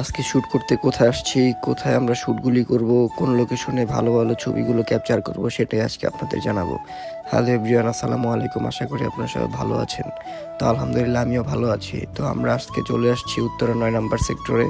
আজকে শ্যুট করতে কোথায় আসছি, কোথায় আমরা শ্যুটগুলি করব, কোন লোকেশনে ভালো ভালো ছবিগুলো ক্যাপচার করব সেটাই আজকে আপনাদের জানাব। হ্যালো এভরিওয়ান আসসালামু আলাইকুম। আশা করি আপনারা সবাই ভালো আছেন। তো আলহামদুলিল্লাহ, আমিও ভালো আছি। তো আমরা আজকে চলে আসছি উত্তরা নয় নাম্বার সেক্টরে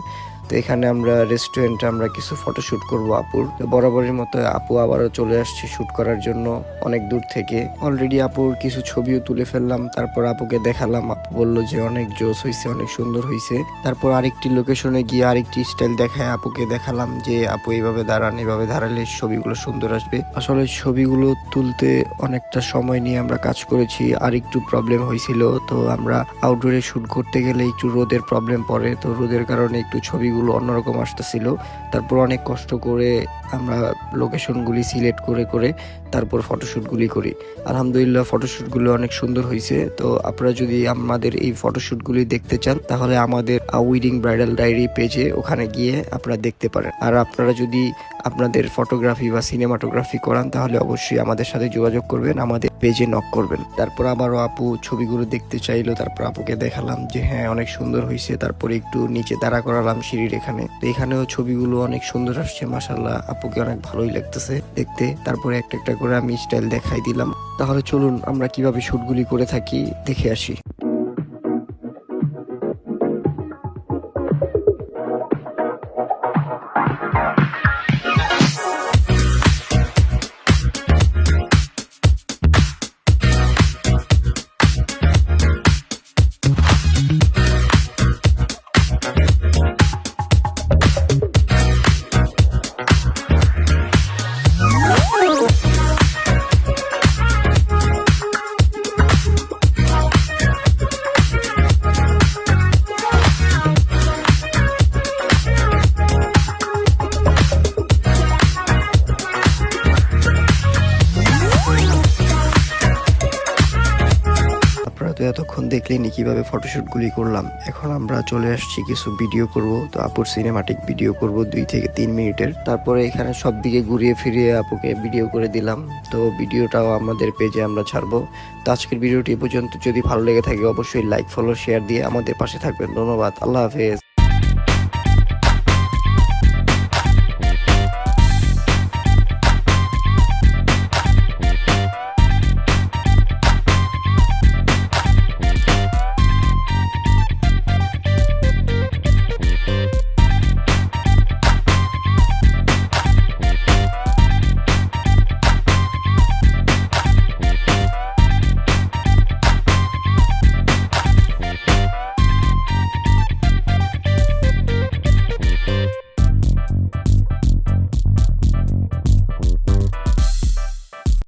তো এখানে আমরা রেস্টুরেন্টে আমরা কিছু ফটোশ্যুট করব আপুর। তো বরাবরের মতো আপু আবারও চলে আসছে শ্যুট করার জন্য অনেক দূর থেকে। অলরেডি আপুর কিছু ছবিও তুলে ফেললাম, তারপর আপুকে দেখালাম। আপু বলল যে অনেক জোস হয়েছে অনেক সুন্দর হয়েছে তারপর আরেকটি লোকেশনে গিয়ে আরেকটি স্টাইল দেখায় আপুকে দেখালাম যে আপু এইভাবে দাঁড়ান, এইভাবে দাঁড়ালে ছবিগুলো সুন্দর আসবে। আসলে ছবিগুলো তুলতে অনেকটা সময় নিয়ে আমরা কাজ করেছি আর একটু প্রবলেম হয়েছিল তো আমরা আউটডোরে শুট করতে গেলে একটু রোদের প্রবলেম পড়ে। তো রোদের কারণে একটু ছবিগুলো অন্যরকম আসতেছিল। তারপর অনেক কষ্ট করে আমরা লোকেশনগুলি সিলেক্ট করে করে তারপর ফটোশ্যুটগুলি করি। আলহামদুলিল্লাহ ফটোশ্যুটগুলো অনেক সুন্দর হয়েছে তো আপনারা যদি আমাদের এই ফটোশ্যুটগুলি দেখতে চান, তাহলে আমাদের উইডিং ব্রাইডাল ডায়েরি পেজে ওখানে গিয়ে আপনারা দেখতে পারেন। আর আপনারা যদি আপনাদের ফটোগ্রাফি বা সিনেমাটোগ্রাফি করান, তাহলে অবশ্যই আমাদের সাথে যোগাযোগ করবেন, আমাদের পেজে নক করবেন। তারপর আবারও আপু ছবিগুলো দেখতে চাইলো, তারপর আপুকে দেখালাম যে হ্যাঁ অনেক সুন্দর হয়েছে তারপরে একটু নিচে দাঁড়া করালাম সিঁড়ির এখানে। তো এখানেও ছবিগুলো অনেক সুন্দর আসছে মাসাল্লাহ আপুকে অনেক ভালোই লাগতেছে দেখতে। তারপরে একটা একটা করে আমি স্টাইল দেখাই দিলাম। তাহলে চলুন আমরা কীভাবে শুটগুলি করে থাকি, দেখে আসি। তো এতক্ষণ দেখলেনি কীভাবে ফটোশ্যুটগুলি করলাম। এখন আমরা চলে আসছি কিছু ভিডিও করব। তো আপুর সিনেমাটিক ভিডিও করব দুই থেকে তিন মিনিটের। তারপরে এখানে সব দিকে ঘুরিয়ে ফিরিয়ে আপুকে ভিডিও করে দিলাম। তো ভিডিওটাও আমাদের পেজে আমরা ছাড়বো। তো আজকের ভিডিওটি পর্যন্ত। যদি ভালো লেগে থাকে, অবশ্যই লাইক ফলো শেয়ার দিয়ে আমাদের পাশে থাকবেন। ধন্যবাদ। আল্লাহ হাফেজ।